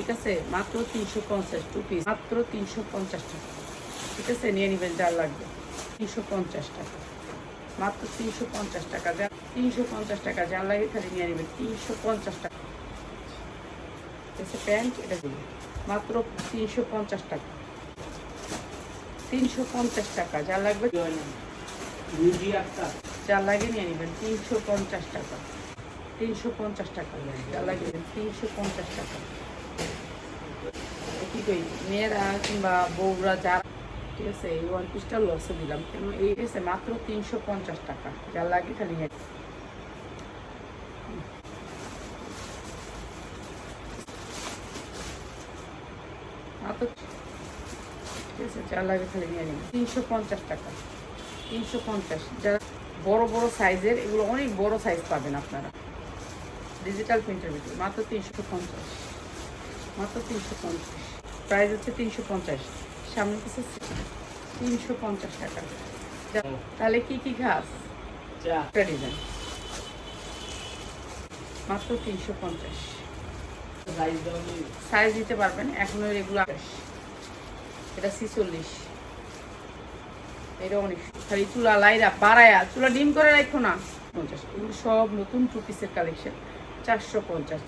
ঠিক আছে মাত্র তিনশো পঞ্চাশ টু পিস মাত্র তিনশো পঞ্চাশ টাকা ঠিক আছে নিয়ে নেবেন যা লাগবে তিনশো পঞ্চাশ টাকা মাত্র তিনশো পঞ্চাশ টাকা যা তিনশো পঞ্চাশ টাকা যা লাগে খালি নিয়ে নেবেন তিনশো পঞ্চাশ টাকা ঠিক আছে প্যান্ট এটা দিন মাত্র তিনশো পঞ্চাশ টাকা তিনশো পঞ্চাশ টাকা যা লাগবে যা লাগে নিয়ে নেবেন তিনশো পঞ্চাশ টাকা তিনশো পঞ্চাশ টাকা যা লাগে তিনশো পঞ্চাশ টাকা কি মেয়েরা কিংবা বউরা যারা ঠিক আছে, এই ওয়ান পিসটা লসে দিলাম। কেন? এই এসে মাত্র তিনশো পঞ্চাশ টাকা। যা লাগে খালি নিয়ে ঠিক আছে, যা লাগে খালি নিয়ে তিনশো পঞ্চাশ টাকা। তিনশো পঞ্চাশ। বড় বড় সাইজের এগুলো অনেক বড় সাইজ পাবেন আপনারা। ডিজিটাল প্রিন্টের মাত্র তিনশো পঞ্চাশ। মাত্র তিনশো পঞ্চাশ। প্রাইস হচ্ছে তিনশো পঞ্চাশ। সামনে কিছু তিনশো পঞ্চাশ টাকা। তাহলে কি কি ঘাস? ডিজাইন। মাত্র তিনশো পঞ্চাশ। সাইজ দিতে পারবেন এখনও রেগুলার এটা ছিচল্লিশ। এটা অনেক খালি চুলা লাইরা বাড়ায়া চুলা ডিম করে রাখো না। পঞ্চাশ। এগুলো সব নতুন টু পিসের কালেকশন চারশো পঞ্চাশ।